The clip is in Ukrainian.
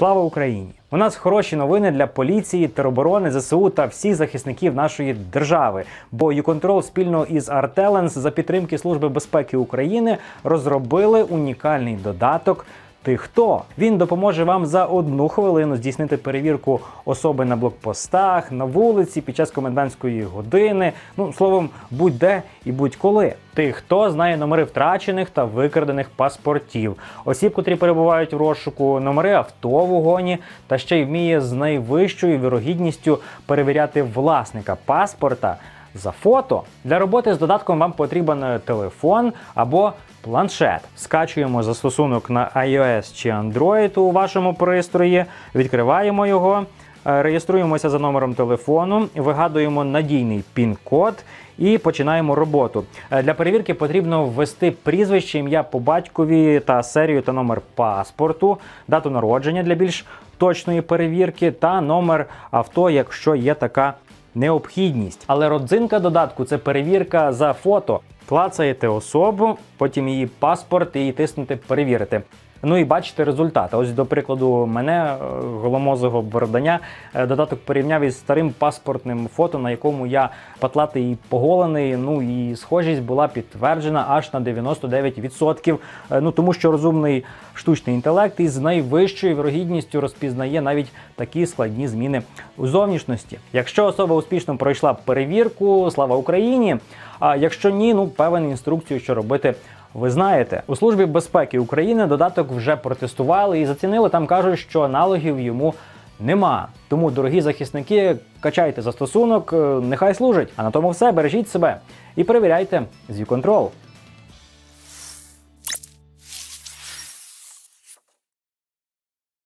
Слава Україні! У нас хороші новини для поліції, тероборони, ЗСУ та всіх захисників нашої держави. Бо ЮКонтрол спільно із Артеленс за підтримки Служби безпеки України розробили унікальний додаток. Ти хто? Він допоможе вам за одну хвилину здійснити перевірку особи на блокпостах, на вулиці під час комендантської години. Ну словом, будь-де і будь-коли. Ти хто знає номери втрачених та викрадених паспортів, осіб, котрі перебувають в розшуку, номери авто в угоні, та ще й вміє з найвищою вірогідністю перевіряти власника паспорта за фото. Для роботи з додатком вам потрібен е, телефон або планшет. Скачуємо застосунок на iOS чи Android у вашому пристрої, відкриваємо його. е, Реєструємося за номером телефону, вигадуємо надійний пін-код і починаємо роботу. Е, Для перевірки потрібно ввести прізвище, ім'я по батькові та серію та номер паспорту, дату народження для більш точної перевірки та номер авто, якщо є така необхідність. Але родзинка додатку це перевірка за фото. Клацаєте особу, потім її паспорт і тиснете перевірити. Ну і бачите результат. Ось, до прикладу, мене е, голомозого бородання е, додаток порівняв із старим паспортним фото, на якому я патлатий і поголений. Ну і схожість була підтверджена аж на 99%. Е, Ну тому що розумний штучний інтелект із найвищою вірогідністю розпізнає навіть такі складні зміни у зовнішності. Якщо особа успішно пройшла перевірку, слава Україні. А якщо ні, ну певен інструкцію, що робити. Ви знаєте, у службі безпеки України додаток вже протестували і зацінили. Там кажуть, що аналогів йому нема. Тому, дорогі захисники, качайте застосунок, е, нехай служить. А на тому все бережіть себе і перевіряйте з YouControl.